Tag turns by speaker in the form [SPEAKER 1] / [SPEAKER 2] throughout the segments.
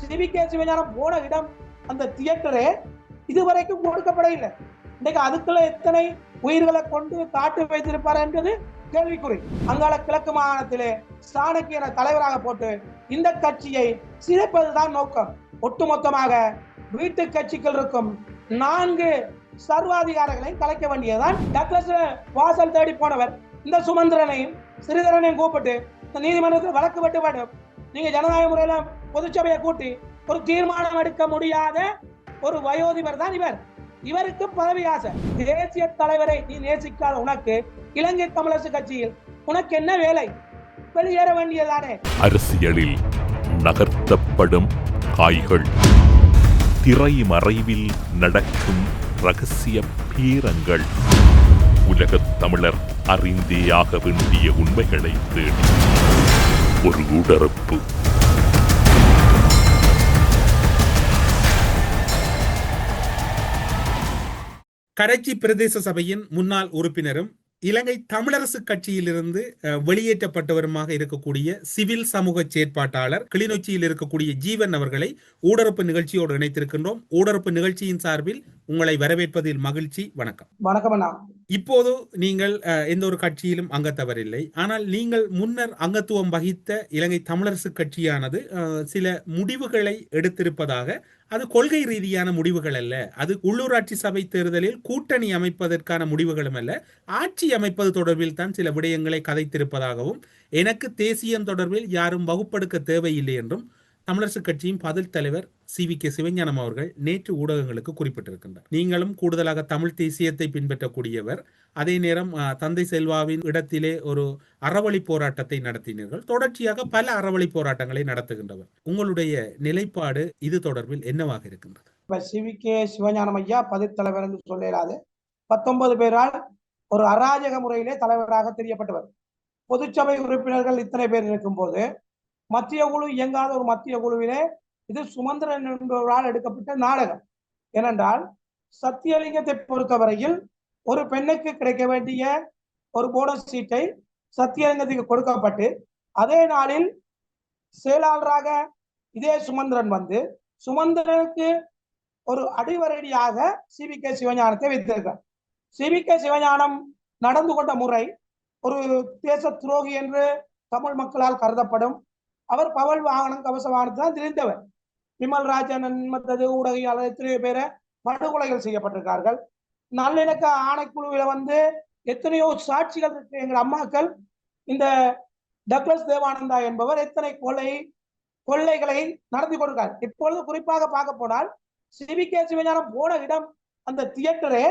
[SPEAKER 1] CVK Sivagnanam போன இடம் அந்த தியேட்டரே இதுவரைக்கும் கொடுக்கப்பட இல்லை. இன்னைக்கு அதுக்குள்ள எத்தனை உயிர்களை கொண்டு காட்டு வைத்திருப்பார் என்பது கேள்விக்குறி. அங்கால கிழக்கு மாகாணத்திலே சாணக்கியனை தலைவராக போட்டு இந்த கட்சியை சிதைப்பதுதான் நோக்கம். ஒட்டுமொத்தமாக வீட்டு கட்சிகள் இருக்கும் நான்கு சர்வாதிகாரங்களை கலைக்க வேண்டியதுதான் டக்ளஸ் வாசல் தேடி போனவர். இந்த சுமந்திரனையும் சிறிதரனையும் கூப்பிட்டு இந்த நீதிமன்றத்தில் வழக்கு வெட்ட வேண்டும். நீங்க ஜனநாயக முறையில பொதுச்சபையை கூட்டி ஒரு தீர்மானம் எடுக்க முடியாத ஒரு வயோதிபர் தான் இவர். இவருக்கு பதவி ஆசை. தேசிய தலைவரை நீ நேசிக்காத உனக்கு இலங்கை தமிழரசு கட்சியில் உனக்கு என்ன வேலை? வெளியேற வேண்டியதானே
[SPEAKER 2] அரசியலில் நகர்த்தப்படும் காய்கள். திரை மறைவில் நடக்கும் ரகசிய பீரங்கள். உலகத் தமிழர் அறிந்தேயாக வேண்டிய உண்மைகளை தேடி. ஒரு உடறப்பு
[SPEAKER 3] கரைச்சி பிரதேச சபையின் முன்னாள் உறுப்பினரும் இலங்கை தமிழரசு கட்சியிலிருந்து வெளியேற்றப்பட்டவருமாக இருக்கக்கூடிய சிவில் சமூக செயற்பாட்டாளர் கிளிநொச்சியில் இருக்கக்கூடிய ஜீவன் அவர்களை ஊடரப்பு நிகழ்ச்சியோடு இணைத்திருக்கின்றோம். ஊடரப்பு நிகழ்ச்சியின் சார்பில் உங்களை வரவேற்பதில் மகிழ்ச்சி. வணக்கம்.
[SPEAKER 1] வணக்கம் அண்ணா.
[SPEAKER 3] இப்போது நீங்கள் எந்த ஒரு கட்சியிலும் அங்கத்தவரில்லை ஆனால் நீங்கள் முன்னர் அங்கத்துவம் வகித்த இலங்கை தமிழரசு கட்சியானது சில முடிவுகளை எடுத்திருப்பதாக அது கொள்கை ரீதியான முடிவுகள் அல்ல. அது உள்ளூராட்சி சபை தேர்தலில் கூட்டணி அமைப்பதற்கான முடிவுகளும் அல்ல. ஆட்சி அமைப்பது தொடர்பில் தான் சில விடயங்களை கதைத்திருப்பதாகவும் எனக்கு தேசியம் தொடர்பில் யாரும் வகுப்படுக்க தேவையில்லை என்றும் தமிழரசு கட்சியின் பதில் தலைவர் சி. வி. கே. சிவஞானம் அவர்கள் நேற்று ஊடகங்களுக்கு குறிப்பிட்டிருக்கின்றார். நீங்களும் கூடுதலாக தமிழ் தேசியத்தை பின்பற்றக்கூடியவர். அதே நேரம் தந்தை செல்வாவின் இடத்திலே ஒரு அறவழி போராட்டத்தை நடத்தினீர்கள். தொடர்ச்சியாக பல அறவழி போராட்டங்களை நடத்துகின்றவர். உங்களுடைய நிலைப்பாடு இது தொடர்பில் என்னவாக இருக்கின்றது?
[SPEAKER 1] இப்ப சிவிகே சிவஞானம் ஐயா பதில் தலைவர் என்று சொல்லிடாது பத்தொன்பது பேரால் ஒரு அராஜக முறையிலே தலைவராக தெரியப்பட்டவர். பொதுச்சபை உறுப்பினர்கள் இத்தனை பேர் இருக்கும்போது மத்திய குழு இயங்காத ஒரு மத்திய குழுவிலே இது சுமந்திரன் என்பவரால் எடுக்கப்பட்ட நாடகம். ஏனென்றால் சத்தியலிங்கத்தை பொறுத்தவரையில் ஒரு பெண்ணுக்கு கிடைக்க வேண்டிய ஒரு போனஸ் சீட்டை சத்தியலிங்கத்துக்கு கொடுக்கப்பட்டு அதே நாளில் செயலாளராக இதே சுமந்திரன் வந்து சுமந்திரனுக்கு ஒரு அடிவரடியாக சிவி கே சிவஞானத்தை வைத்திருக்கார் சிவி கே சிவஞானம் நடந்து கொண்ட முறை ஒரு தேச துரோகி என்று தமிழ் மக்களால் கருதப்படும். அவர் பவல் வாகனம் கவச வாகனத்தான் தெரிந்தவர். விமல் ராஜன் மற்றது ஊடகையாளர் எத்தனையோ பேரை படுகொலைகள் செய்யப்பட்டிருக்கார்கள் நல்லிணக்க ஆணைக்குழுவில வந்து எத்தனையோ சாட்சிகள் இருக்கு. எங்கள் அம்மாக்கள் இந்த டக்ளஸ் தேவானந்தா என்பவர் எத்தனை கொலை கொள்ளைகளை நடத்தி கொடுக்கிறார் இப்பொழுது குறிப்பாக பார்க்க போனால் சிவி கே சிவஞானம் போன இடம் அந்த தியேட்டரே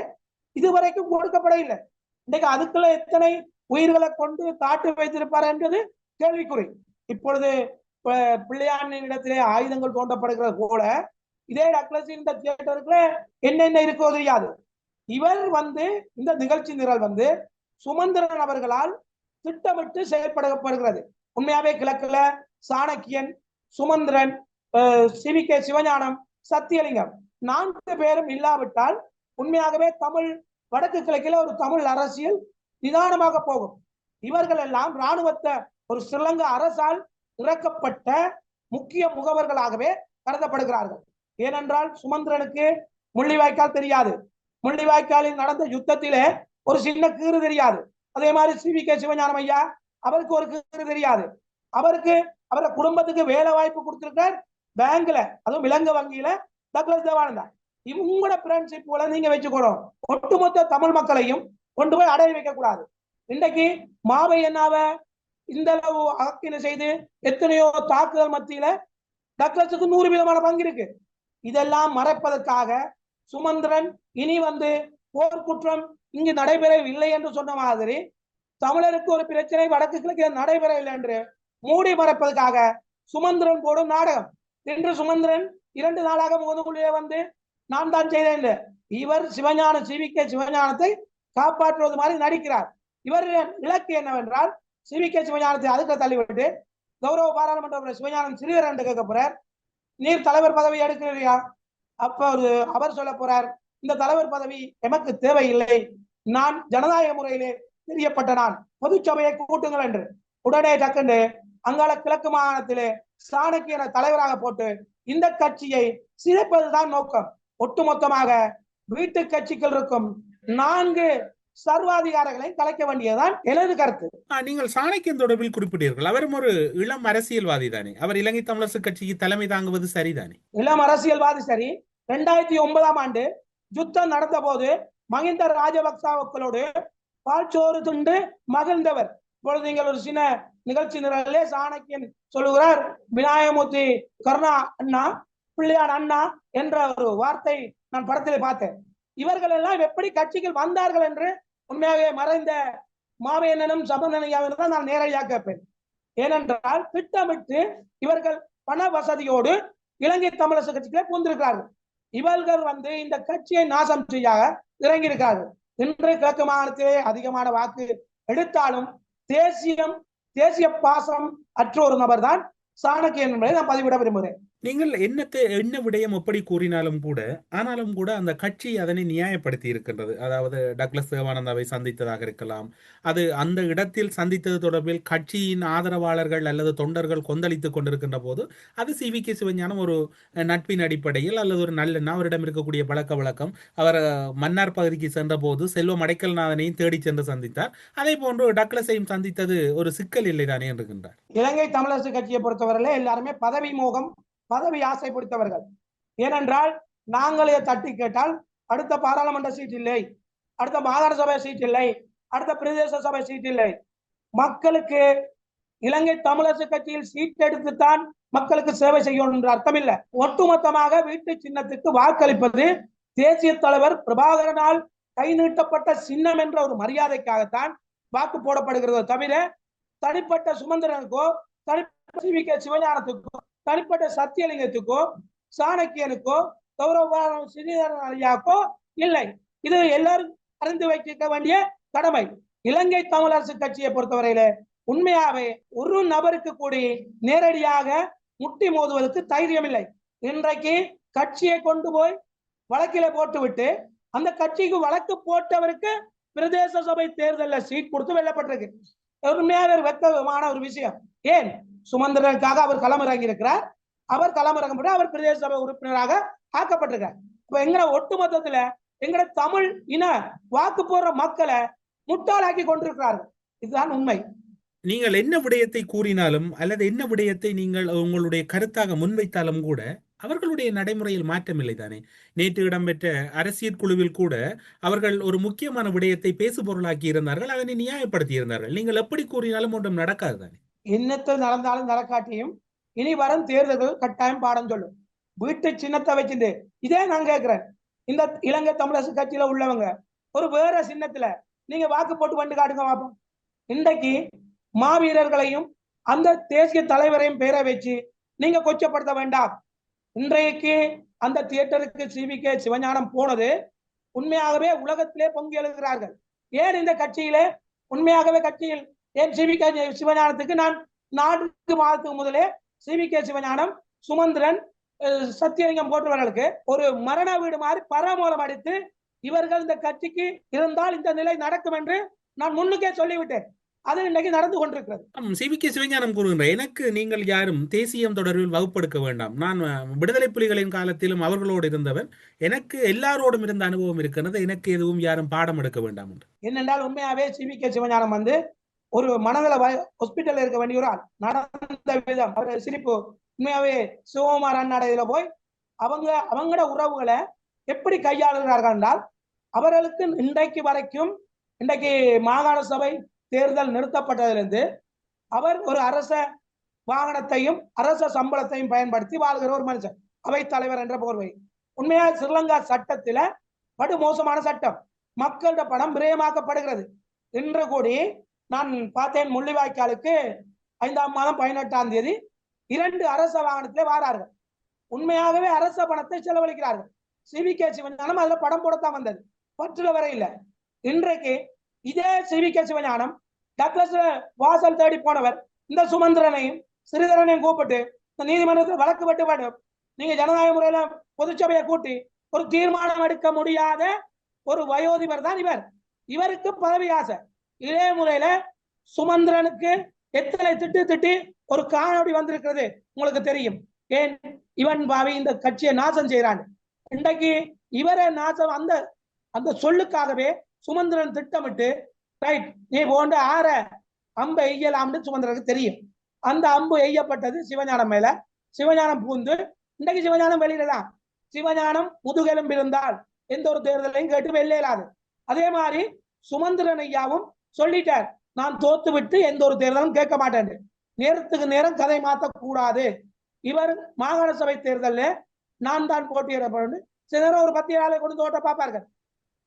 [SPEAKER 1] இதுவரைக்கும் கொடுக்கப்பட இல்லை இன்னைக்கு அதுக்குள்ள எத்தனை உயிர்களை கொண்டு காட்டு வைத்திருப்பார் என்பது கேள்விக்குறி. இப்பொழுது ப- பிள்ளையானின் இடத்திலே ஆயுதங்கள் தோண்டப்படுகிறது போல இதே டக்ளஸ் இந்த தியேட்டருக்குள்ள என்னென்ன இருக்கோ தெரியாது. இவர் வந்து இந்த நிகழ்ச்சி நிரல் வந்து சுமந்திரன் அவர்களால் திட்டமிட்டு செயல்படப்படுகிறது. உண்மையாவே கிழக்குல சாணக்கியன் சுமந்திரன் சிவி கே சிவஞானம் சத்தியலிங்கம் நான்கு பேரும் இல்லாவிட்டால் உண்மையாகவே தமிழ் வடக்கு கிழக்கில ஒரு தமிழ் அரசியல் நிதானமாக போகும். இவர்கள் எல்லாம் ராணுவத்தை ஒரு ஸ்ரீலங்கா அரசால் இறக்கப்பட்ட முக்கிய முகவர்களாகவே கருதப்படுகிறார்கள். ஏனென்றால் சுமந்திரனுக்கு முள்ளிவாய்க்கால் தெரியாது. முள்ளிவாய்க்காலில் நடந்த யுத்தத்திலே ஒரு சின்ன கீறு தெரியாது. அதே மாதிரி சி. வி. கே. சிவஞானம் ஐயா அவருக்கு ஒரு கீறு தெரியாது. அவருக்கு அவர குடும்பத்துக்கு வேலை வாய்ப்பு கொடுத்திருக்கார் பேங்க்ல அதுவும் இலங்கை வங்கியில டக்ளஸ் தேவானந்தா. இவங்களோட ஃப்ரெண்ட்ஷிப் போல நீங்க வச்சுக்கணும். ஒட்டுமொத்த தமிழ் மக்களையும் கொண்டு போய் அடைய வைக்க கூடாது. இன்றைக்கு மாவை என்னாவ? இந்த அளவு அக்கினை செய்து எத்தனையோ தாக்குதல் மத்தியில டக்ளஸுக்கு நூறு விதமான பங்கு இருக்கு இதெல்லாம் மறைப்பதற்காக சுமந்திரன் இனி வந்து போர்க்குற்றம் இங்கு நடைபெறவில்லை என்று சொன்ன மாதிரி தமிழருக்கு ஒரு பிரச்சனை வடக்கு கிழக்கு நடைபெறவில்லை என்று மூடி மறைப்பதற்காக சுமந்திரன் போடும் நாடகம் இன்று சுமந்திரன் இரண்டு நாளாக முகதுக்குள்ளே வந்து நான் தான் செய்தேன் என்று. இவர் சிவஞான சிவிக்க சிவஞானத்தை காப்பாற்றுவது மாதிரி நடிக்கிறார் இவர் இலக்கு என்னவென்றால் சிவிக்க சிவஞானத்தை அதுக்கு தள்ளிவிட்டு கௌரவ பாராளுமன்ற சிவஞானம் சிறுவர் என்று கேட்க போறார். நீர் தலைவர் பதவி எடுக்கிறீர்களா அப்ப ஒரு அவர் சொல்ல போறார் இந்த தலைவர் பதவி எமக்கு தேவையில்லை. நான் ஜனநாயக முறையிலே தெரியப்பட்ட நான். பொதுச்சபையை கூட்டுங்கள் என்று. உடனே டக்குண்டு அங்கால கிழக்கு மாகாணத்திலே சாணக்கியனை தலைவராக போட்டு இந்த கட்சியை சிதைப்பதுதான் நோக்கம். ஒட்டுமொத்தமாக வீட்டு கட்சிகள் இருக்கும் நான்கு சர்வாதிகாரங்களை கலைக்க வேண்டியதுதான் எனது கருத்து.
[SPEAKER 3] நீங்கள் சாணக்கியன் தொடர்பில் குறிப்பிட்டீர்கள். அவரும் ஒரு இளம் அரசியல்வாதி தானே. அவர் இலங்கை தமிழரசு கட்சிக்கு தலைமை தாங்குவது சரிதானே?
[SPEAKER 1] இளம் அரசியல்வாதி சரி. ரெண்டாயிரத்தி ஒன்பதாம் ஆண்டு யுத்தம் நடந்த போது மகிந்த ராஜபக்சாவுக்களோடு பால்சோறு துண்டு மகிழ்ந்தவர். இப்பொழுது நீங்கள் ஒரு சின்ன நிகழ்ச்சி நிரலே சாணக்கியன் சொல்லுகிறார் விநாயகமூர்த்தி கருணா அண்ணா பிள்ளையார் அண்ணா என்ற ஒரு வார்த்தை நான் படத்திலே பார்த்தேன். இவர்கள் எல்லாம் எப்படி கட்சிகள் வந்தார்கள் என்று உண்மையாகவே மறைந்த மாவேந்தனும் சபந்தனையாவிடம் தான் நான் நேரடியாக கேட்பேன். ஏனென்றால் திட்டமிட்டு இவர்கள் பண வசதியோடு இலங்கை தமிழரசு கட்சிகளை புந்திருக்கிறார்கள் இவர்கள் வந்து இந்த கட்சியை நாசம் செய்ய இறங்கியிருக்கிறார்கள். இன்று கிழக்கு மாகாணத்திலே அதிகமான வாக்கு எடுத்தாலும் தேசியம் தேசிய பாசம் அற்ற ஒரு நபர் தான் சாணக்கியன் என்பதை நான் பதிவிட விரும்புகிறேன்.
[SPEAKER 3] நீங்கள் என்னத்தை என்ன விடயம் எப்படி கூறினாலும் கூட ஆனாலும் கூட அந்த கட்சி அதனை நியாயப்படுத்தி இருக்கின்றது. அதாவது டக்ளஸ் தேவானந்தாவை சந்தித்ததாக இருக்கலாம். அது அந்த இடத்தில் சந்தித்தது தொடர்பில் கட்சியின் ஆதரவாளர்கள் அல்லது தொண்டர்கள் கொந்தளித்துக் கொண்டிருக்கின்ற போது அது சி வி கே சிவஞானம் ஒரு நட்பின் அடிப்படையில் அல்லது ஒரு நல்ல அவரிடம் இருக்கக்கூடிய பழக்க வழக்கம் அவர் மன்னார் பகுதிக்கு சென்ற போது செல்வம் அடைக்கல்நாதனையும் தேடி சென்று சந்தித்தார். அதே போன்று டக்ளஸையும் சந்தித்தது ஒரு சிக்கல் இல்லைதானே இருக்கின்றார்
[SPEAKER 1] இலங்கை தமிழரசு கட்சியை பொறுத்தவரையில எல்லாருமே பதவி மோகம் பதவி ஆசை பிடித்தவர்கள் ஏனென்றால் நாங்களே தட்டி கேட்டால் அடுத்த பாராளுமன்ற சீட் இல்லை அடுத்த மாகாண சபை சீட் இல்லை அடுத்த பிரதேச சபை சீட் இல்லை. மக்களுக்கு இலங்கை தமிழரசு கட்சியில் சீட் எடுத்துத்தான் மக்களுக்கு சேவை செய்யணும் என்ற அர்த்தம் இல்லை ஒட்டுமொத்தமாக வீட்டு சின்னத்துக்கு வாக்களிப்பது தேசிய தலைவர் பிரபாகரனால் கை நீட்டப்பட்ட சின்னம் என்ற ஒரு மரியாதைக்காகத்தான் வாக்கு போடப்படுகிறது தவிர தனிப்பட்ட சுமந்திரனுக்கோ தனிப்பட்ட சி சிவஞானத்துக்கோ தனிப்பட்ட சத்தியலிங்கத்துக்கோ சாணக்கியனுக்கோ கௌரவ ஸ்ரீதரன் ஐயாக்கோ இல்லை. இது எல்லாரும் அறிந்து வைக்க வேண்டிய கடமை. இலங்கை தமிழரசு கட்சியை பொறுத்தவரையில உண்மையாவே ஒரு நபருக்கு கூடி நேரடியாக முட்டி மோதுவதற்கு தைரியம் இல்லை இன்றைக்கு கட்சியை கொண்டு போய் வழக்கில போட்டுவிட்டு அந்த கட்சிக்கு வழக்கு போட்டவருக்கு பிரதேச சபை தேர்தலில் சீட் கொடுத்து வெல்லப்பட்டிருக்கு. உண்மையாக ஒரு ஒரு விஷயம். ஏன்? சுமந்திரனுக்காக அவர் களமிறங்கி இருக்கிறார் அவர் களமிறங்கப்பட்டு அவர் பிரதேச சபை உறுப்பினராக ஆக்கப்பட்டிருக்கார் இப்ப எங்கட ஒட்டுமொத்தத்துல எங்கட தமிழ் இன வாக்கு போற மக்களை முட்டாளாக்கி கொண்டிருக்கிறார்கள். இதுதான் உண்மை.
[SPEAKER 3] நீங்கள் என்ன விடயத்தை கூறினாலும் அல்லது என்ன விடயத்தை நீங்கள் உங்களுடைய கருத்தாக முன்வைத்தாலும் கூட அவர்களுடைய நடைமுறையில் மாற்றமில்லை தானே நேற்று இடம்பெற்ற அரசியல் குழுவில் கூட அவர்கள் ஒரு முக்கியமான விடயத்தை பேசு பொருளாக்கி இருந்தார்கள் அதனை நியாயப்படுத்தி இருந்தார்கள் நீங்கள் எப்படி கூறினாலும் ஒன்றும் நடக்காது தானே?
[SPEAKER 1] என்னத்தை நடந்தாலும் நடக்காட்டியும் இனி வரும் தேர்தல்கள் கட்டாயம் பாடம் சொல்லும். வீட்டு சின்னத்தை வச்சுட்டு இதே நான் கேட்கிறேன். இந்த இலங்கை தமிழரசு கட்சியில உள்ளவங்க ஒரு வேற சின்னத்துல நீங்க வாக்கு போட்டு வந்து காட்டுங்க பார்ப்போம் இன்றைக்கு மாவீரர்களையும் அந்த தேசிய தலைவரையும் பேரை வச்சு நீங்க கொச்சப்படுத்த வேண்டாம். இன்றைக்கு அந்த தியேட்டருக்கு சிவிகே சிவஞானம் போனது உண்மையாகவே உலகத்திலே பொங்கி எழுகிறார்கள். ஏன் இந்த கட்சியிலே? உண்மையாகவே கட்சியில் ஏன் சிவிகே சிவஞானத்துக்கு நான் நான்கு மாதத்துக்கு முதலே சிவிகே சிவஞானம் சுமந்திரன் சத்தியலிங்கம் போன்றவர்களுக்கு ஒரு மரண வீடு மாதிரி பரமூலம் அடித்து இவர்கள் இந்த கட்சிக்கு இருந்தால் இந்த நிலை நடக்கும் என்று நான் முன்னுக்கே சொல்லிவிட்டேன். அது இன்னைக்கு நடந்து கொண்டிருக்கிறது.
[SPEAKER 3] சிவிகே சிவஞானம் கூறுகின்ற எனக்கு நீங்கள் யாரும் தேசியம் தொடர்பில் வகுப்பெடுக்க வேண்டாம். நான் விடுதலை புலிகளின் காலத்திலும் அவர்களோடு இருந்தவன். எனக்கு எல்லாரோடும் இருந்த அனுபவம் இருக்கிறது. எனக்கு எதுவும் யாரும் பாடம் எடுக்க வேண்டாம் என்று.
[SPEAKER 1] என்னென்றால் உண்மையாவே சிவிகே சிவஞானம் வந்து ஒரு மனநல ஹாஸ்பிட்டல் இருக்க வேண்டிய ஒரு ஆள். நடந்த விதம். அவர் சிரிப்பு. உண்மையாவே சிவகுமார் அண்ணாட இதுல போய் அவங்க அவங்களோட உறவுகளை எப்படி கையாளுகிறார்கள் என்றால் அவர்களுக்கு இன்றைக்கு வரைக்கும் இன்றைக்கு மாகாண சபை தேர்தல் நிறுத்தப்பட்டதிலிருந்து அவர் ஒரு அரச வாகனத்தையும் அரச சம்பளத்தையும் பயன்படுத்தி வாழ்கிற ஒரு மனுஷன். அவை தலைவர் என்ற போர்வை. உண்மையா ஸ்ரீலங்கா சட்டத்தில படு மோசமான சட்டம். மக்களோட பணம் விரயமாக்கப்படுகிறது. இன்று கூடி நான் பார்த்தேன் முள்ளிவாய்க்காலுக்கு ஐந்தாம் மாதம் பதினெட்டாம் தேதி இரண்டு அரச வாகனத்திலே வாரார்கள். உண்மையாகவே அரச பணத்தை செலவழிக்கிறார்கள். சிவிகே சிவஞானம் அதுல படம் போடத்தான் வந்தது. பற்றுல வரையில இன்றைக்கு இதே சிவிகே சிவஞானம் டக்ளஸ் வாசல் தேடி போனவர். இந்த சுமந்திரனையும் சிறிதரனையும் கூப்பிட்டு இந்த நீதிமன்றத்தில் வழக்கு வெட்டு நீங்க ஜனநாயக முறையில பொதுச்சபையை கூட்டி ஒரு தீர்மானம் எடுக்க முடியாத ஒரு வயோதிபர் தான் இவர். இவருக்கு பதவி ஆசை. இதே முறையில சுமந்திரனுக்கு எத்தனை திட்டு திட்டி ஒரு காணொளி வந்திருக்கிறது உங்களுக்கு தெரியும். ஏன்? இவன் பாவி இந்த கட்சியை நாசம் செய்யறான் இன்றைக்கு இவரை நாசம் அந்த அந்த சொல்லுக்காகவே சுமந்திரன் திட்டமிட்டு ரைட் நீ போன்ற ஆற அம்பை எய்யலாம்னு சுமந்திரனுக்கு தெரியும். அந்த அம்பு எய்யப்பட்டது சிவஞானம் மேல. சிவஞானம் பூந்து இன்றைக்கு சிவஞானம் வெளியில தான் சிவஞானம் முதுகெலும்பு இருந்தால் எந்த ஒரு தேர்தலையும் கேட்டு வெளியேறாது அதே மாதிரி சுமந்திரன் ஐயாவும் சொல்லிட்டார். நான் தோத்து விட்டு எந்த ஒரு தேர்தலும் கேட்க மாட்டேன். நேரத்துக்கு நேரம் கதை மாத்த கூடாது. இவர் மாகாண சபை தேர்தலில் நான் தான் போட்டியிடப்படும். சில நேரம் ஒரு பத்து நாளை கொண்டு தோட்ட பார்ப்பார்கள்.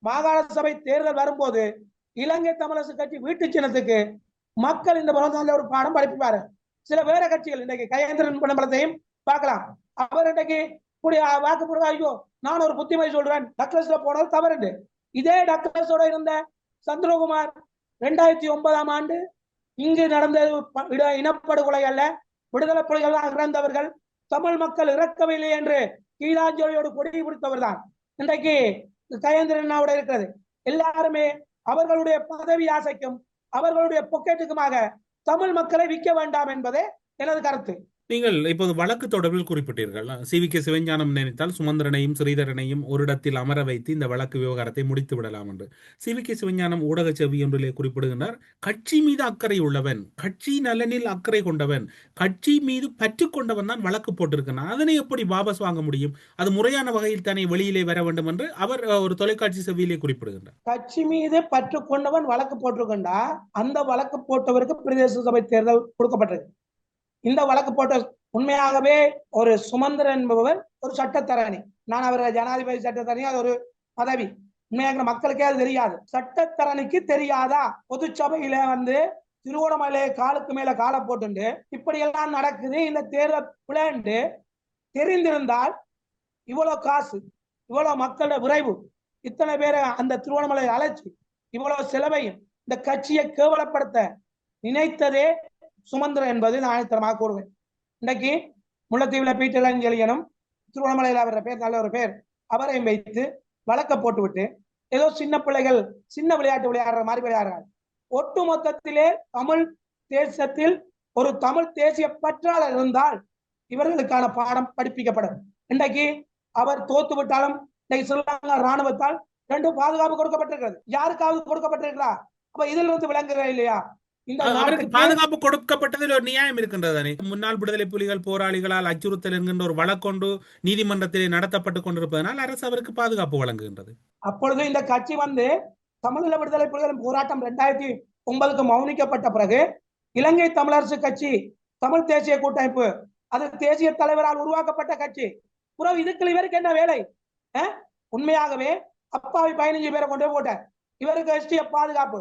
[SPEAKER 1] மாகாண சபை தேர்தல் வரும்போது இலங்கை தமிழரசு கட்சி வீட்டு சின்னத்துக்கு மக்கள் இந்த பிறந்தால ஒரு பாடம் படிப்பாரு. சில வேற கட்சிகள் இன்றைக்கு கயேந்திரன் பணபலத்தையும் பார்க்கலாம். அவர் இன்றைக்கு இப்படி வாக்கு ஐயோ நான் ஒரு புத்திமதி சொல்றேன். டக்ளஸ்ல போனது தவறு இதே டக்ளஸோட இருந்த சந்திரகுமார் ரெண்டாயிரத்தி ஒன்பதாம் ஆண்டு இங்கு நடந்த இட- இனப்படுகொலை அல்ல. விடுதலை புலிகள் தான் இறந்தவர்கள் தமிழ் மக்கள் இறக்கவில்லை என்று கீழாஞ்சலியோடு கொடி பிடித்தவர் தான் இன்றைக்கு கயேந்திரனாவோட இருக்கிறது. எல்லாருமே அவர்களுடைய பதவி ஆசைக்கும் அவர்களுடைய பொக்கெட்டுக்குமாக தமிழ் மக்களை விற்க வேண்டாம் என்பதே எனது கருத்து.
[SPEAKER 3] நீங்கள் இப்போது வழக்கு தொடர்பில் குறிப்பிட்டீர்கள். சி வி கே சிவஞானம் நினைத்தால் சுமந்திரனையும் ஸ்ரீதரனையும் ஒரு இடத்தில் அமர வைத்து இந்த வழக்கு விவகாரத்தை முடித்து விடலாம் என்று. சி வி கே சிவஞானம் ஊடக செவி ஒன்றிலே குறிப்பிடுகின்றார் கட்சி மீது அக்கறை உள்ளவன் கட்சி நலனில் அக்கறை கொண்டவன் கட்சி மீது பற்று கொண்டவன் தான் வழக்கு போட்டிருக்கிறான். அதனை எப்படி வாபஸ் வாங்க முடியும்? அது முறையான வகையில் தானே வெளியிலே வர வேண்டும் என்று அவர் ஒரு தொலைக்காட்சி செவியிலே குறிப்பிடுகின்றார்.
[SPEAKER 1] கட்சி மீது பற்று கொண்டவன் வழக்கு போட்டிருக்கண்டா அந்த வழக்கு போட்டவருக்கு பிரதேச சபை தேர்தல் கொடுக்கப்பட்டிருக்கு. இந்த வழக்கு போட்ட உண்மையாகவே ஒரு சுமந்திரன் என்பவர் ஒரு சட்டத்தரணி. நான் அவர் ஜனாதிபதி சட்டத்தரணி அது ஒரு பதவி. உண்மையாக மக்களுக்கே அது தெரியாது. சட்டத்தரணிக்கு தெரியாதா? பொதுச்சபையில வந்து திருவோணமலை காலுக்கு மேல காலை போட்டுண்டு இப்படி எல்லாம் நடக்குது. இந்த தேர்தல் பிளான்ட்டு தெரிந்திருந்தால் இவ்வளவு காசு இவ்வளவு மக்களோட விரைவு இத்தனை பேரை அந்த திருவண்ணாமலை அழைச்சி இவ்வளவு செலவையும் இந்த கட்சியை கேவலப்படுத்த நினைத்ததே சுமந்திரன் என்பது நான் ஆணித்தரமாக கூறுவேன். இன்றைக்கு முல்லைத்தீவுல பீட்டலஞ்சலியனும் திருவண்ணாமலையில் அவர பேர் நல்ல ஒரு பேர் அவரையும் வைத்து வழக்க போட்டுவிட்டு ஏதோ சின்ன பிள்ளைகள் சின்ன விளையாட்டு விளையாடுற மாதிரி விளையாடுறாங்க ஒட்டு மொத்தத்திலே தமிழ் தேசத்தில் ஒரு தமிழ் தேசிய பற்றாளர் இருந்தால் இவர்களுக்கான பாடம் படிப்பிக்கப்படும். இன்றைக்கு அவர் தோத்து விட்டாலும் இன்னைக்கு ஸ்ரீலங்கா ராணுவத்தால் ரெண்டும் பாதுகாப்பு கொடுக்கப்பட்டிருக்கிறது. யாருக்காவது கொடுக்கப்பட்டிருக்கிறா அப்ப இதுல இருந்து விளங்குகிற இல்லையா?
[SPEAKER 3] அவருக்கு பாதுகாப்பு கொடுக்கப்பட்டதில் ஒரு நியாயம் இருக்கின்றதானே முன்னாள் விடுதலை புலிகள் போராளிகளால் அச்சுறுத்தல் என்கின்ற ஒரு வழக்கொண்டு நீதிமன்றத்திலே நடத்தப்பட்டு கொண்டிருப்பதனால் அரசு அவருக்கு பாதுகாப்பு வழங்குகின்றது.
[SPEAKER 1] அப்பொழுது இந்த கட்சி வந்து தமிழீழ விடுதலை புலிகளின் போராட்டம் ரெண்டாயிரத்தி ஒன்பதுக்கு மௌனிக்கப்பட்ட பிறகு இலங்கை தமிழரசு கட்சி தமிழ் தேசிய கூட்டமைப்பு அது தேசிய தலைவரால் உருவாக்கப்பட்ட கட்சி. புறம் இதுக்கு இவருக்கு என்ன வேலை? உண்மையாகவே அப்பாவி பதினஞ்சு பேரை கொண்டு போய் போட்டார். இவருக்கு எஸ்டிய பாதுகாப்பு.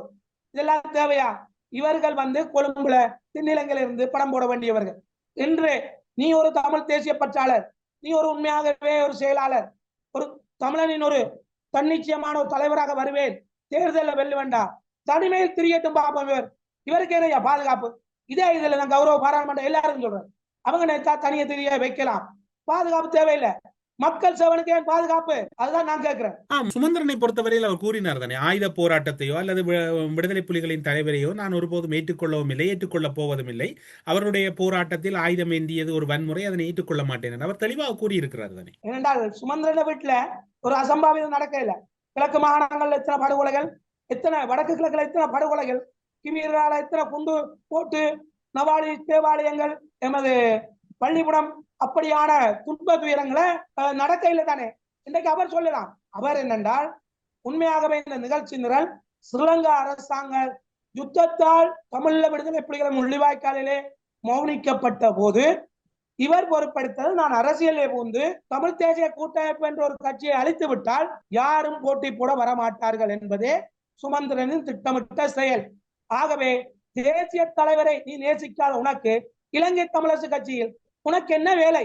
[SPEAKER 1] இதெல்லாம் தேவையா? இவர்கள் வந்து கொழும்புல தென்னிலங்கையில இருந்து படம் போட வேண்டியவர்கள். இன்று நீ ஒரு தமிழ் தேசிய பற்றாளர் நீ ஒரு உண்மையாகவே ஒரு செயலாளர் ஒரு தமிழனின் ஒரு தன்னிச்சயமான ஒரு தலைவராக வருவேன். தேர்தலில் வெல்ல வேண்டாம் தனிமையில் திரியட்டும் பாப்போம் இவர். இவருக்கு என்னையா பாதுகாப்பு? இதே இதுல நான் கௌரவ பாராளுமன்றம் எல்லாரும் சொல்றேன். அவங்க நினைச்சா தனியை தெரிய வைக்கலாம். பாதுகாப்பு தேவையில்லை. மக்கள் சேவனுக்கு ஏன் பாதுகாப்பு? அதுதான் நான் கேட்கிறேன்
[SPEAKER 3] ஆம் சுமந்திரனை பொறுத்தவரையில் அவர் கூறினார் தானே ஆயுத போராட்டத்தையோ அல்லது விடுதலை புலிகளின் தலைவரையோ நான் ஒருபோதும் ஏற்றுக்கொள்ளவும் இல்லை ஏற்றுக்கொள்ளப் போவதும் இல்லை. அவருடைய போராட்டத்தில் ஆயுதம் ஏந்தியது ஒரு வன்முறை அதனை ஏற்றுக்கொள்ள மாட்டேன் அவர் தெளிவாக கூறியிருக்கிறார் தானே.
[SPEAKER 1] ஏனென்றால் சுமந்திரன வீட்டுல ஒரு அசம்பாவிதம் நடக்க இல்லை கிழக்கு மாகாணங்கள்ல எத்தனை படுகொலைகள் எத்தனை வடக்கு கிழக்குல எத்தனை படுகொலைகள் கிமீரால எத்தனை குண்டு போட்டு நவாலி தேவாலயங்கள் எமது பள்ளிப்புடம் அப்படியான துன்ப துயரங்களை நடக்கையில நடக்க தானே. இன்றைக்கு அவர் சொல்லலாம். அவர் என்னென்றால் உண்மையாகவே இந்த நிகழ்ச்சி நிரல் ஸ்ரீலங்கா அரசாங்க யுத்தத்தால் தமிழ்ல விடுதலை புலிகள் முள்ளிவாய்க்காலிலே மௌனிக்கப்பட்ட போது இவர் பொறுப்படுத்தது நான் அரசியலே புகுந்து தமிழ் தேசிய கூட்டமைப்பு என்ற ஒரு கட்சியை அழித்து விட்டால் யாரும் போட்டி போட வரமாட்டார்கள் என்பதே சுமந்திரனின் திட்டமிட்ட செயல். ஆகவே தேசிய தலைவரை நீ நேசிக்காத உனக்கு இலங்கை தமிழரசு கட்சியில் உனக்கு என்ன வேலை?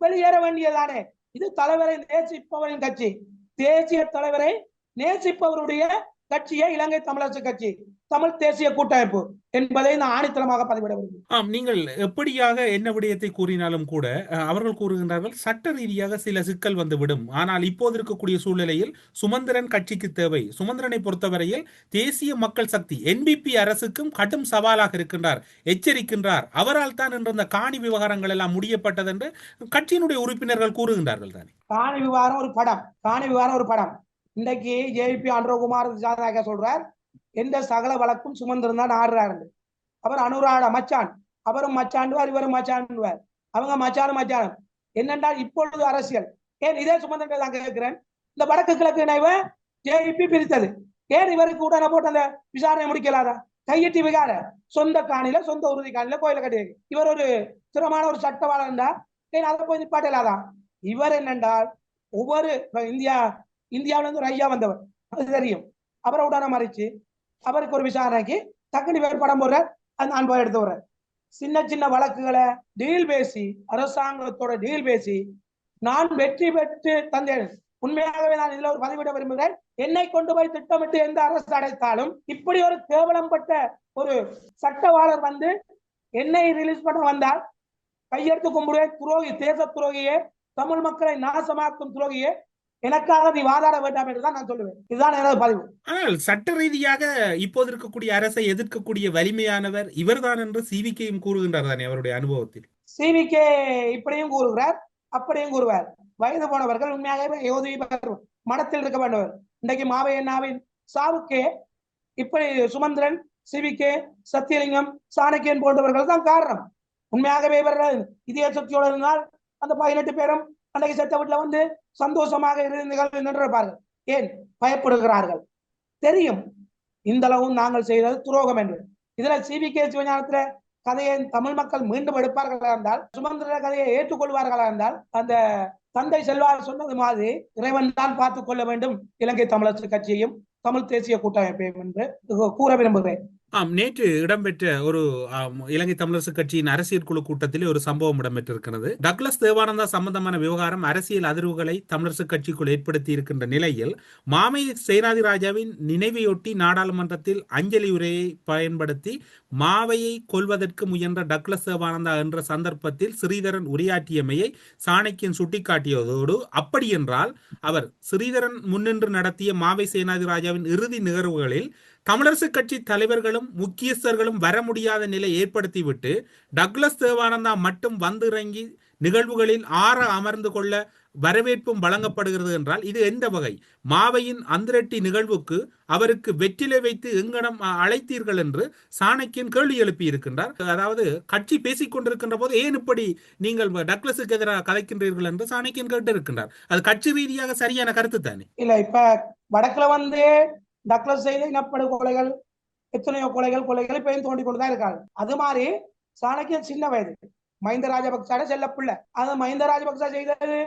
[SPEAKER 1] வெளியேற வேண்டியதானே இது தலைவரை நேசிப்பவரின் கட்சி. தேசிய தலைவரை நேசிப்பவருடைய கட்சியே இலங்கை தமிழரசு கட்சி தமிழ் தேசிய கூட்டமைப்பு என்பதை நான் ஆணித்தரமாக பதிவிட
[SPEAKER 3] ஆம் நீங்கள் எப்படியாக என்ன விடயத்தை கூறினாலும் கூட அவர்கள் கூறுகின்றார்கள் சட்ட ரீதியாக சில சிக்கல் வந்துவிடும். ஆனால் இப்போது இருக்கக்கூடிய சூழ்நிலையில் சுமந்திரன் கட்சிக்கு தேவை. சுமந்திரனை பொறுத்தவரையில் தேசிய மக்கள் சக்தி என்பிபி அரசுக்கும் கடும் சவாலாக இருக்கின்றார் எச்சரிக்கின்றார். அவரால் தான் இன்று இந்த காணி விவகாரங்கள் எல்லாம் முடியப்பட்டது என்று கட்சியினுடைய உறுப்பினர்கள் கூறுகின்றார்கள் தானே.
[SPEAKER 1] காணி விவகாரம் ஒரு படம் காணி விவகாரம் ஒரு படம். இன்னைக்கு ஜேபி அனுரகுமார் ஜாதக சொல்றார் எந்த சகல வழக்கும் சுமந்திரம் தான் ஆடுறாரு அவர் அனுராட மச்சான். அவரும் மச்சாண்டுவார் இவரும் மச்சாண்டுவார் அவங்க மச்சானும் மச்சானும் என்னென்றால் இப்பொழுது அரசியல். ஏன் இதே சுமந்திரன் நான் கேட்கிறேன்? இந்த வடக்கு கிழக்கு இணைவை ஜேபி பிரித்தது. ஏன் இவருக்கு உடனே போட்டு அந்த விசாரணை முடிக்கலாதா? கையெட்டி விகார சொந்த காணில சொந்த உறுதி காணில கோயில கட்டி இவர் ஒரு திறமான ஒரு சட்டவாளர் என்றார் ஏன் அதை போய் நிப்பாட்டலாதான் இவர் என்னென்றால் ஒவ்வொரு இந்தியா இந்தியாவில இருந்து ஒரு ஐயா வந்தவர். அது தெரியும். அவரை உடனே மறைச்சு அவருக்கு ஒரு விசாரணைக்கு டக்குனு இவர் படம் போடுறார் அந்த அன்பை எடுத்து வர்றார். சின்ன சின்ன வழக்குகளை டீல் பேசி அரசாங்கத்தோட டீல் பேசி நான் வெற்றி பெற்று தந்தேன். உண்மையாகவே நான் இதுல ஒரு பதிவிட விரும்புகிறேன். என்னை கொண்டு போய் திட்டமிட்டு எந்த அரசு அடைத்தாலும் இப்படி ஒரு கேவலம் பட்ட ஒரு சட்டவாளர் வந்து என்னை ரிலீஸ் பண்ண வந்தால் கையெடுத்து கும்பிடுவேன். துரோகி தேச துரோகியே தமிழ் மக்களை நாசமாக்கும் துரோகியே எனக்காக நீ வாதாட வேண்டாம் என்று தான் நான் சொல்லுவேன். இதுதான் எனது பதிவு.
[SPEAKER 3] ஆனால் சட்ட ரீதியாக இப்போது இருக்கக்கூடிய அரசை எதிர்க்கக்கூடிய வலிமையானவர் இவர்தான் என்று சிவிக்கையும் கூறுகின்றார் தானே அவருடைய அனுபவத்தில்.
[SPEAKER 1] சிவிகே இப்படியும் கூறுகிறார் அப்படியும் கூறுவார். வயது போனவர்கள் உண்மையாகவே யோதி மனத்தில் இருக்க வேண்டவர். இன்றைக்கு மாவையண்ணாவின் சாவுக்கே இப்படி சுமந்திரன் சிவிகே சத்தியலிங்கம் சாணக்கியன் போன்றவர்கள் தான் காரணம். உண்மையாகவே இவர்கள் இதய சக்தியோடு இருந்தால் அந்த பதினெட்டு பேரும் அன்றைக்கு செத்த வீட்டுல வந்து சந்தோஷமாக இருந்து நின்றிருப்பார்கள். ஏன்? பயப்படுகிறார்கள். தெரியும். இந்த அளவும் நாங்கள் செய்தது துரோகம் என்று. இதுல சிவிகே சிவஞானத்துல கதையை தமிழ் மக்கள் மீண்டும் எடுப்பார்களா இருந்தால் சுமந்திர கதையை ஏற்றுக்கொள்வார்களா இருந்தால் அந்த தந்தை செல்வார் சொன்னது மாதிரி இறைவன் தான் பார்த்துக் கொள்ள வேண்டும். இலங்கை தமிழரசு கட்சியையும் தமிழ் தேசிய கூட்டமைப்பையும் என்று கூற விரும்புகிறேன்.
[SPEAKER 3] ஆம் நேற்று இடம்பெற்ற ஒரு இலங்கை தமிழரசு கட்சியின் அரசியல் குழு கூட்டத்தில் ஒரு சம்பவம் இடம்பெற்றிருக்கிறது. டக்ளஸ் தேவானந்தா சம்பந்தமான விவகாரம் அரசியல் அதிர்வுகளை தமிழரசு கட்சிக்குள் ஏற்படுத்தி இருக்கின்ற நிலையில் மாமை சேனாதிராஜாவின் நினைவையொட்டி நாடாளுமன்றத்தில் அஞ்சலி உரையை பயன்படுத்தி மாவையை கொல்வதற்கு முயன்ற டக்ளஸ் தேவானந்தா என்ற சந்தர்ப்பத்தில் ஸ்ரீதரன் உரையாற்றியமையை சாணக்கியன் சுட்டிக்காட்டியதோடு அப்படியென்றால் அவர் ஸ்ரீதரன் முன்னின்று நடத்திய மாவை சேனாதிராஜாவின் இறுதி நிகழ்வுகளில் தமிழரசு கட்சி தலைவர்களும் முக்கியஸ்தர்களும் வர முடியாத நிலை ஏற்படுத்திவிட்டு டக்ளஸ் தேவானந்தா மட்டும் வந்திறங்கி நிகழ்வுகளில் ஆற அமர்ந்து கொள்ள வரவேற்பும் வழங்கப்படுகிறது என்றால் இது எந்த வகை? மாவையின் அந்திரட்டி நிகழ்வுக்கு அவருக்கு வெற்றிலை வைத்து எங்கனம் அழைத்தீர்கள் என்று சாணக்கியன் கேள்வி எழுப்பி இருக்கின்றார் அதாவது கட்சி பேசிக் கொண்டிருக்கின்ற போது ஏன் இப்படி நீங்கள் டக்ளஸுக்கு எதிராக கதைக்கின்றீர்கள் என்று சாணக்கியன் கேட்டு இருக்கின்றார் அது கட்சி ரீதியாக சரியான கருத்து தானே?
[SPEAKER 1] இல்ல இப்ப வடக்குல வந்து டக்ளஸ் செய்த இனப்படு கொலைகள் எத்தனையோ கொலைகள் கொலைகள் பெயர் தோண்டி கொண்டுதான் இருக்காங்க அது மாதிரி சாணக்கியன் சின்ன வயது. மஹிந்த ராஜபக்சாட செல்ல பிள்ளை. அது மஹிந்த ராஜபக்சா செய்தது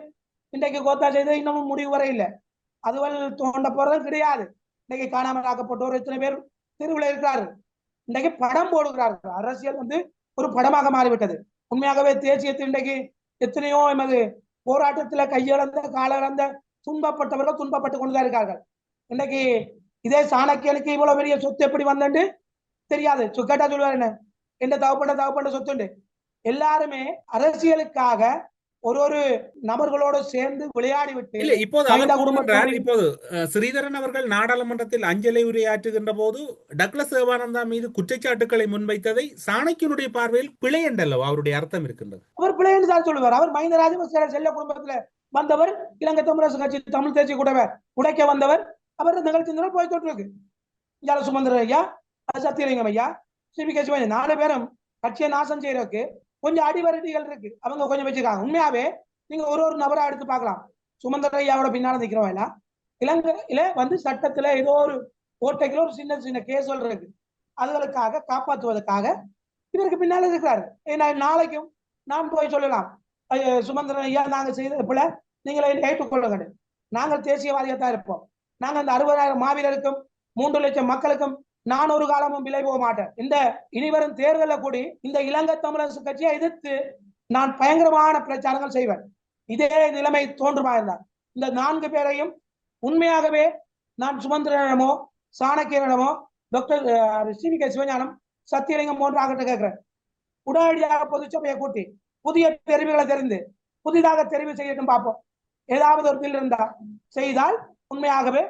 [SPEAKER 1] இன்றைக்கு கோத்தா செய்தது இன்னமும் முடிவு வரை இல்லை. அதுவல் தோண்ட போறதும் கிடையாது. இன்னைக்கு காணாமல் ஆக்கப்பட்டோர் எத்தனை பேர் தெருவில் இருக்கிறார்கள் இன்றைக்கு படம் போடுகிறார்கள். அரசியல் வந்து ஒரு படமாக மாறிவிட்டது. உண்மையாகவே தேசியத்தில் இன்றைக்கு எத்தனையோ எமது போராட்டத்துல கையிழந்த காலிழந்த துன்பப்பட்டவர்கள் துன்பப்பட்டு கொண்டுதான் இருக்கார்கள். இன்னைக்கு இதே சாணக்கியனுக்கு இவ்வளவு பெரிய சொத்து எப்படி வந்தண்டு தெரியாது. கேட்டா சொல்லுவாரு என்ன? எந்த தவப்பட்ட தவப்பட்ட சொத்துண்டு? எல்லாருமே அரசியலுக்காக ஒரு ஒரு நபர்களோடு சேர்ந்து விளையாடி விட்டு
[SPEAKER 3] இல்ல இப்போது இப்போது ஸ்ரீதரன் அவர்கள் நாடாளுமன்றத்தில் அஞ்சலி உரையாற்றுகின்ற போது டக்ளஸ் தேவானந்தா மீது குற்றச்சாட்டுக்களை முன்வைத்ததை சாணக்கியனுடைய பார்வையில் பிழை என்றல்லவா அவருடைய அர்த்தம் இருக்கின்றது.
[SPEAKER 1] அவர் பிள்ளை என்று தான் சொல்லுவார். அவர் மஹிந்த ராஜபக்ச செல்ல குடும்பத்துல வந்தவர் இலங்கை தமிழரசு கட்சி தமிழ் தேசிய கூட்டமை உடைக்க வந்தவர் அவர் நிகழ்ச்சி நிரல் போய் தொட்டிருக்கு. இந்தியால சுமந்திரன் ஐயா அது சத்தியலிங்கம் ஐயா சிபிகே சிவன் நாலு பேரும் கட்சியை நாசம் செய்யறதுக்கு கொஞ்சம் அடிவரடிகள் இருக்கு. அவங்க கொஞ்சம் வச்சிருக்காங்க உண்மையாவே நீங்க ஒரு ஒரு நபரா எடுத்து பார்க்கலாம். சுமந்திர ஐயாவோட பின்னால நிக்கிறோம் எல்லாம் இலங்கையில வந்து சட்டத்துல ஏதோ ஒரு ஓட்டைக்குள்ள ஒரு சின்ன சின்ன கேஸ் இருக்கு. அதுகளுக்காக காப்பாற்றுவதற்காக இவருக்கு பின்னால இருக்கிறாரு. ஏன்னா நாளைக்கும் நாம் போய் சொல்லலாம். சுமந்திரன் ஐயா நாங்க செய்த போல நீங்களை ஏற்றுக்கொள்ளுங்க நாங்கள் தேசியவாதியாக இருப்போம். நாங்க அந்த அறுபதாயிரம் மாவீரருக்கும் மூன்று லட்சம் மக்களுக்கும் நான் ஒரு காலமும் விலை போக மாட்டேன். இந்த இனிவரும் தேர்தலில் கூடி இந்த இலங்கை தமிழரசு கட்சியை எதிர்த்து நான் பயங்கரமான பிரச்சாரங்கள் செய்வேன். இதே நிலைமை தோன்றுமா இருந்தார் இந்த நான்கு பேரையும் உண்மையாகவே நான் சுமந்திரனமோ சாணக்கியனிடமோ doctor C K Sivagnanam Sathiyalingam போன்ற ஆகிட்ட கேட்கிறேன். உடனடியாக பொதுச்சபையை கூட்டி புதிய தெரிவுகளை தெரிந்து புதிதாக தெரிவு செய்யட்டும் பார்ப்போம். ஏதாவது ஒரு பில் இருந்தா செய்தால் உண்மையாகவே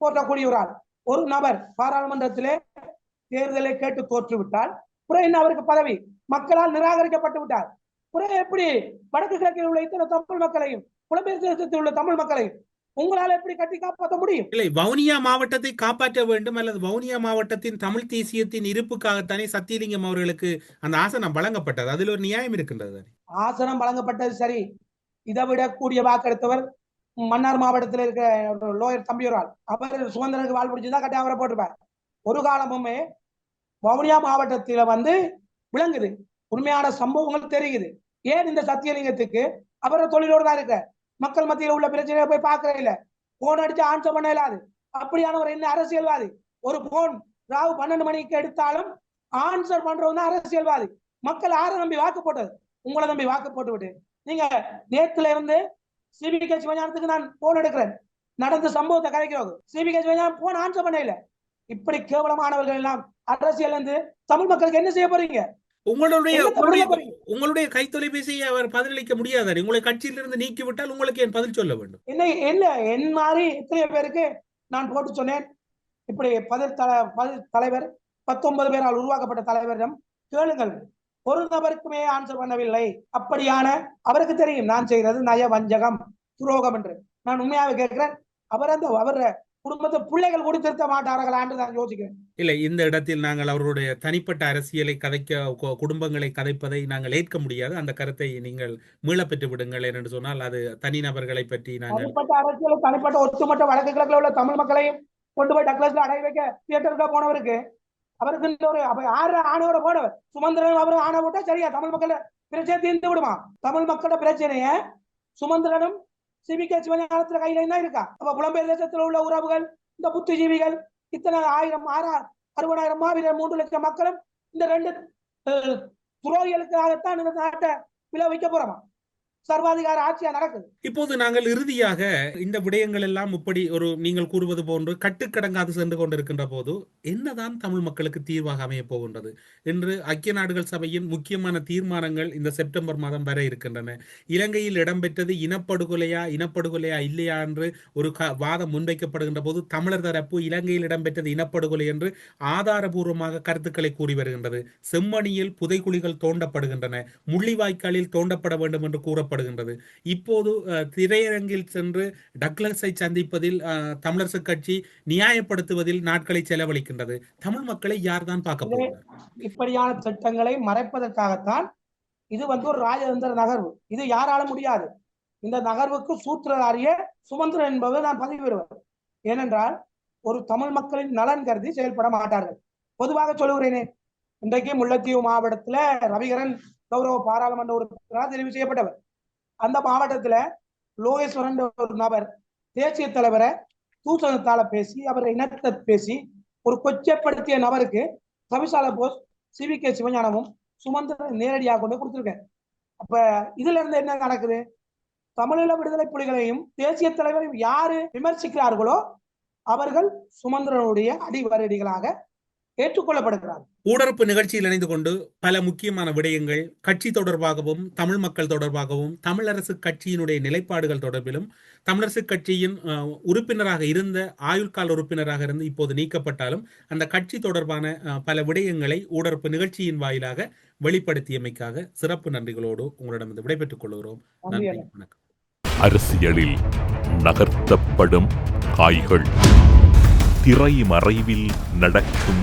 [SPEAKER 1] போற்றக்கூடிய ஒரு ஆள். ஒரு நபர் பாராளுமன்றத்திலே தேர்தலை கேட்டு தோற்றுவிட்டால் பிறகு அவருக்கு பதவி? மக்களால் நிராகரிக்கப்பட்டு விட்டார். பிறகு எப்படி வடக்கு கிழக்கில் உள்ள இத்தனை தமிழ் மக்களையும் புலம்பெயர் தேசத்தில் உள்ள தமிழ் மக்களையும் உங்களால் எப்படி கட்டி காப்பாற்ற முடியும்?
[SPEAKER 3] இல்லை வவுனியா மாவட்டத்தை காப்பாற்ற வேண்டும் அல்லது வவுனியா மாவட்டத்தின் தமிழ் தேசியத்தின் இருப்புக்காகத்தானே சத்தியலிங்கம் அவர்களுக்கு அந்த ஆசனம் வழங்கப்பட்டது? அதில் ஒரு நியாயம் இருக்கின்றது?
[SPEAKER 1] ஆசனம் வழங்கப்பட்டது சரி. இதை விட கூடிய வாக்கெடுத்தவர் மன்னார் மாவட்டத்தில் இருக்கிற லோயர் தம்பியூரால் ஆள். அவர் சுதந்திரனுக்கு வாழ் பிடிச்சிருந்தா கட்டி அவரை போட்டிருப்பார். ஒரு காலமுமே வவுனியா மாவட்டத்தில வந்து விளங்குது. உண்மையான சம்பவங்கள் தெரியுது. ஏன் இந்த சத்தியலிங்கத்துக்கு? அவர தொழிலோடு தான் இருக்க மக்கள் மத்தியில் உள்ள பிரச்சனையை போய் பார்க்கற இல்ல. போன் அடிச்சு ஆன்சர் பண்ண இயலாது. அப்படியானவர் என்ன அரசியல்வாதி? ஒரு போன் ராவு பன்னெண்டு மணிக்கு எடுத்தாலும் ஆன்சர் பண்றவங்க தான் அரசியல்வாதி. மக்கள் யாரை நம்பி வாக்கு போட்டது. உங்களை நம்பி வாக்கு போட்டு விட்டு நீங்க நேத்துல இருந்து சிபிகே சிவஞானத்துக்கு நான் போன் எடுக்கிறேன். நடந்த சம்பவத்தை கலைக்கிறோம். சிபிகே சிவஞானம் போன் ஆன்சர் பண்ண இல்ல. இப்படி கேவலமானவர்கள் எல்லாம் அரசியல் இருந்து தமிழ் மக்களுக்கு என்ன செய்ய போறீங்க?
[SPEAKER 3] உங்களுடைய உங்களுடைய கைத்தொலைபேசியை அவர் பதிலளிக்க முடியாதாரு உங்களை கட்சியிலிருந்து நீக்கிவிட்டால் உங்களுக்கு ஏன் பதில் சொல்ல வேண்டும்?
[SPEAKER 1] என்ன என்ன என் மாதிரி எத்தனை பேருக்கு நான் போட்டு சொன்னேன். இப்படி பதில் தல பதில் தலைவர் பத்தொன்பது பேரால் உருவாக்கப்பட்ட தலைவரிடம் கேளுங்கள். ஒரு நபருக்குமே ஆன்சர் பண்ணவில்லை. அப்படியான அவருக்கு தெரியும் நான் செய்கிறது நய வஞ்சகம் துரோகம் என்று. நான் உண்மையாக கேட்கிறேன் அவர் அந்த அவர் குடும்பத்தை பிள்ளைகள் கூட திருத்த மாட்டார்களா என்று நான் யோசிக்கிறேன்.
[SPEAKER 3] இல்லை இந்த இடத்தில் நாங்கள் அவர்களுடைய தனிப்பட்ட அரசியலை கதைக்க குடும்பங்களை கதைப்பதை நாங்கள் ஏற்க முடியாது. அந்த கருத்தை நீங்கள் மீளப் பெற்று விடுங்கள் என்று சொன்னால் அது தனிநபர்களை பற்றி நாங்கள்
[SPEAKER 1] தனிப்பட்ட அரசியல் தனிப்பட்ட ஒட்டுமொத்த வடக்கு கிழக்குல உள்ள தமிழ் மக்களையும் கொண்டு போய் டக்ளஸ்ல அடைய வைக்க தியேட்டருக்கு போனவருக்கு அவருக்கு இந்த ஒரு அப்ப யாரு ஆணையோட போனவர். சுமந்திரன் அவரும் ஆணை போட்டா சரியா? தமிழ் மக்கள் பிரச்சனை தீர்ந்து விடுமா? தமிழ் மக்களோட பிரச்சனைய சுமந்திரனும் சிபிகே சிவஞானத்துல கையில தான் இருக்கா? அப்ப புலம்பெயர் தேசத்துல உள்ள உறவுகள் இந்த புத்திஜீவிகள் இத்தனை ஆயிரம் ஆறா அறுபதாயிரம் மாவீரர் மூன்று லட்சம் மக்களும் இந்த ரெண்டு துரோகிகளுக்காகத்தான் இந்த நாட்டை விளைவிக்க போறோமா? சர்வாதிகார ஆட்சியா நடக்குது?
[SPEAKER 3] இப்போது நாங்கள் இறுதியாக இந்த விடயங்கள் எல்லாம் இப்படி ஒரு நீங்கள் கூறுவது போன்று கட்டுக்கடங்காது சென்று கொண்டிருக்கின்ற போது என்னதான் தமிழ் மக்களுக்கு தீர்வாக அமையப் போகின்றது? என்று ஐக்கிய நாடுகள் சபையின் முக்கியமான தீர்மானங்கள் இந்த செப்டம்பர் மாதம் வர இருக்கின்றன. இலங்கையில் இடம்பெற்றது இனப்படுகொலையா இனப்படுகொலையா இல்லையா என்று ஒரு வாதம் முன்வைக்கப்படுகின்ற போது தமிழர் தரப்பு இலங்கையில் இடம்பெற்றது இனப்படுகொலை என்று ஆதாரபூர்வமாக கருத்துக்களை கூறி வருகின்றது. செம்மணியில் புதைக்குழிகள் தோண்டப்படுகின்றன. முள்ளிவாய்க்காலில் தோண்டப்பட வேண்டும் என்று கூறப்படுகின்றது இப்போது திரையரங்கில் சென்று டக்ளஸை சந்திப்பதில் அஹ், தமிழரசுக் கட்சி நியாயப்படுத்துவதில் நாட்களை செலவழிக்கின்றது. தமிழ் மக்களை யார்தான் பார்க்க போகிறார்
[SPEAKER 1] இப்படியான திட்டங்களை மறைப்பதற்காகத்தான் இது வந்து ஒரு ராஜதந்திர நகர்வு. இது யாரால முடியாது. இந்த நகர்வுக்கு சூத்திரதாரிய சுமந்திரன் என்பவர் நான் பதிவிடுவேன் ஏனென்றால் ஒரு தமிழ் மக்களின் நலன் கருதி செயல்பட மாட்டார்கள். பொதுவாக சொல்லுகிறேனே இன்றைக்கு முல்லைத்தீவு மாவட்டத்துல ரவிகரன் கௌரவ பாராளுமன்ற உறுப்பினராக தெரிவு செய்யப்பட்டவர். அந்த மாவட்டத்துல லோகேஸ்வரன் ஒரு நபர் தேசிய தலைவரை தூசணத்தால பேசி அவரை இனத்தை பேசி ஒரு கொச்சைப்படுத்திய நபருக்கு தவிசால போஸ் சிவி கே சிவஞானமும் சுமந்திரன் நேரடியாக கொண்டு கொடுத்திருக்கேன். அப்ப இதுல இருந்து என்ன நடக்குது? தமிழீழ விடுதலை புலிகளையும் தேசிய தலைவரையும் யாரு விமர்சிக்கிறார்களோ அவர்கள் சுமந்திரனுடைய அடிவரடிகளாக ஏற்றுக்கொள்ளப்படுகிறார்கள்.
[SPEAKER 3] ஊடறுப்பு நிகழ்ச்சியில் இணைந்து கொண்டு பல முக்கியமான விடயங்கள் கட்சி தொடர்பாகவும் தமிழ் மக்கள் தொடர்பாகவும் தமிழரசு கட்சியினுடைய நிலைப்பாடுகள் தொடர்பிலும் தமிழரசு கட்சியின் உறுப்பினராக இருந்த ஆயுள்கால உறுப்பினராக இருந்து இப்போது நீக்கப்பட்டாலும் அந்த கட்சி தொடர்பான பல விடயங்களை ஊடறுப்பு நிகழ்ச்சியின் வாயிலாக வெளிப்படுத்தியமைக்காக சிறப்பு நன்றிகளோடு உங்களிடம் விடைபெற்றுக் கொள்கிறோம்.
[SPEAKER 1] நன்றி.
[SPEAKER 3] வணக்கம்.
[SPEAKER 2] அரசியலில் நகர்த்தப்படும் காய்கள் திரைமறைவில் நடக்கும்